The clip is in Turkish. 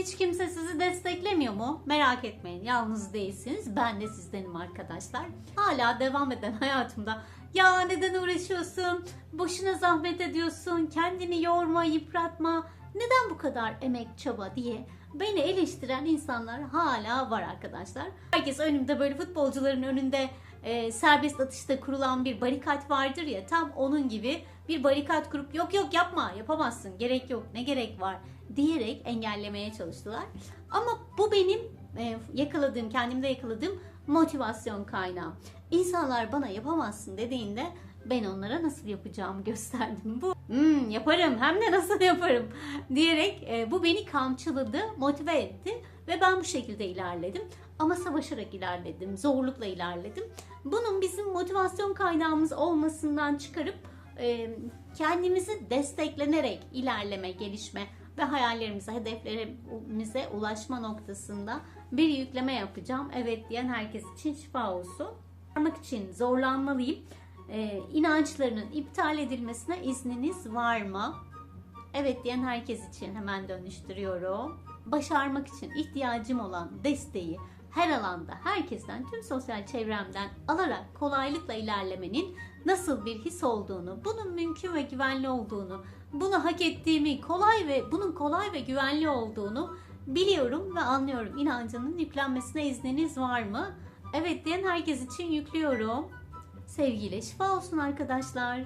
hiç kimse sizi desteklemiyor mu? Merak etmeyin yalnız değilsiniz. Ben de sizdenim arkadaşlar. Hala devam eden hayatımda ya neden uğraşıyorsun? Boşuna zahmet ediyorsun. Kendini yorma, yıpratma. Neden bu kadar emek, çaba diye beni eleştiren insanlar hala var arkadaşlar. Herkes önümde böyle futbolcuların önünde e, serbest atışta kurulan bir barikat vardır ya tam onun gibi bir barikat kurup yok yok yapma yapamazsın gerek yok ne gerek var diyerek engellemeye çalıştılar. Ama bu benim e, yakaladığım kendimde yakaladığım motivasyon kaynağım. İnsanlar bana yapamazsın dediğinde ben onlara nasıl yapacağımı gösterdim. Bu "Hmm, yaparım hem de nasıl yaparım diyerek e, bu beni kamçıladı, motive etti ve ben bu şekilde ilerledim. Ama savaşarak ilerledim, zorlukla ilerledim. Bunun bizim motivasyon kaynağımız olmasından çıkarıp e, kendimizi desteklenerek ilerleme, gelişme ve hayallerimize, hedeflerimize ulaşma noktasında bir yükleme yapacağım. Evet diyen herkes için şifa olsun. Varmak için zorlanmalıyım. Ee, inançlarının iptal edilmesine izniniz var mı? Evet diyen herkes için hemen dönüştürüyorum. Başarmak için ihtiyacım olan desteği her alanda herkesten, tüm sosyal çevremden alarak kolaylıkla ilerlemenin nasıl bir his olduğunu, bunun mümkün ve güvenli olduğunu, bunu hak ettiğimi, kolay ve bunun kolay ve güvenli olduğunu biliyorum ve anlıyorum. İnancının yüklenmesine izniniz var mı? Evet diyen herkes için yüklüyorum. Sevgiyle şifa olsun arkadaşlar.